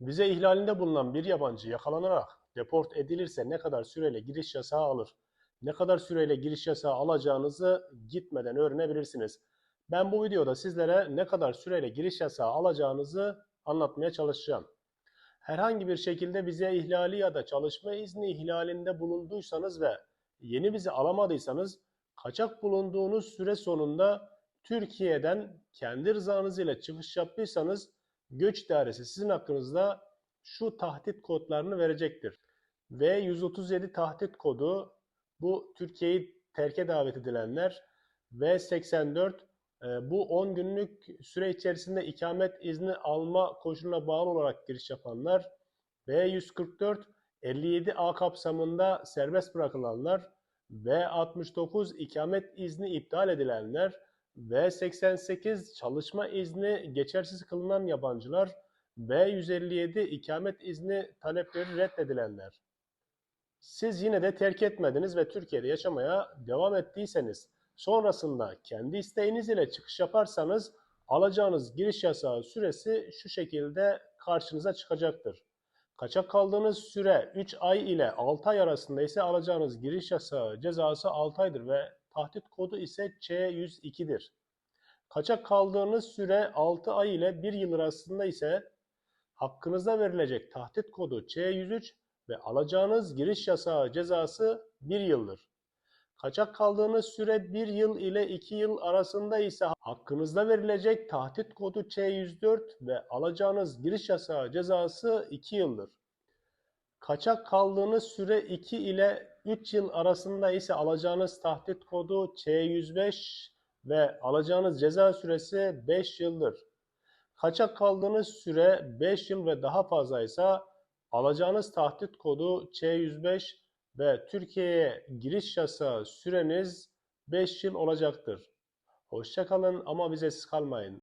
Vize ihlalinde bulunan bir yabancı yakalanarak deport edilirse ne kadar süreyle giriş yasağı alır? Ne kadar süreyle giriş yasağı alacağınızı gitmeden öğrenebilirsiniz. Ben bu videoda sizlere ne kadar süreyle giriş yasağı alacağınızı anlatmaya çalışacağım. Herhangi bir şekilde vize ihlali ya da çalışma izni ihlalinde bulunduysanız ve yeni vize alamadıysanız kaçak bulunduğunuz süre sonunda Türkiye'den kendi rızanız ile çıkış yaptıysanız göç idaresi sizin hakkınızda şu tahdit kodlarını verecektir. V137 tahdit kodu bu Türkiye'yi terke davet edilenler. V84 e, bu 10 günlük süre içerisinde ikamet izni alma koşuluna bağlı olarak giriş yapanlar. V144 57A kapsamında serbest bırakılanlar. V69 ikamet izni iptal edilenler V88 çalışma izni geçersiz kılınan yabancılar V157 ikamet izni talepleri reddedilenler. Siz yine de terk etmediniz ve Türkiye'de yaşamaya devam ettiyseniz sonrasında kendi isteğiniz ile çıkış yaparsanız alacağınız giriş yasağı süresi şu şekilde karşınıza çıkacaktır. Kaçak kaldığınız süre 3 ay ile 6 ay arasında ise alacağınız giriş yasağı cezası 6 aydır ve tahdit kodu ise C102'dir. Kaçak kaldığınız süre 6 ay ile 1 yıl arasında ise hakkınıza verilecek tahdit kodu C103 ve alacağınız giriş yasağı cezası 1 yıldır. Kaçak kaldığınız süre 1 yıl ile 2 yıl arasında ise hakkınızda verilecek tahdit kodu C104 ve alacağınız giriş yasağı cezası 2 yıldır. Kaçak kaldığınız süre 2 ile 3 yıl arasında ise alacağınız tahdit kodu C105 ve alacağınız ceza süresi 5 yıldır. Kaçak kaldığınız süre 5 yıl ve daha fazlaysa alacağınız tahdit kodu C105 ve Türkiye'ye giriş yasağı süreniz 5 yıl olacaktır. Hoşçakalın ama vizesiz kalmayın.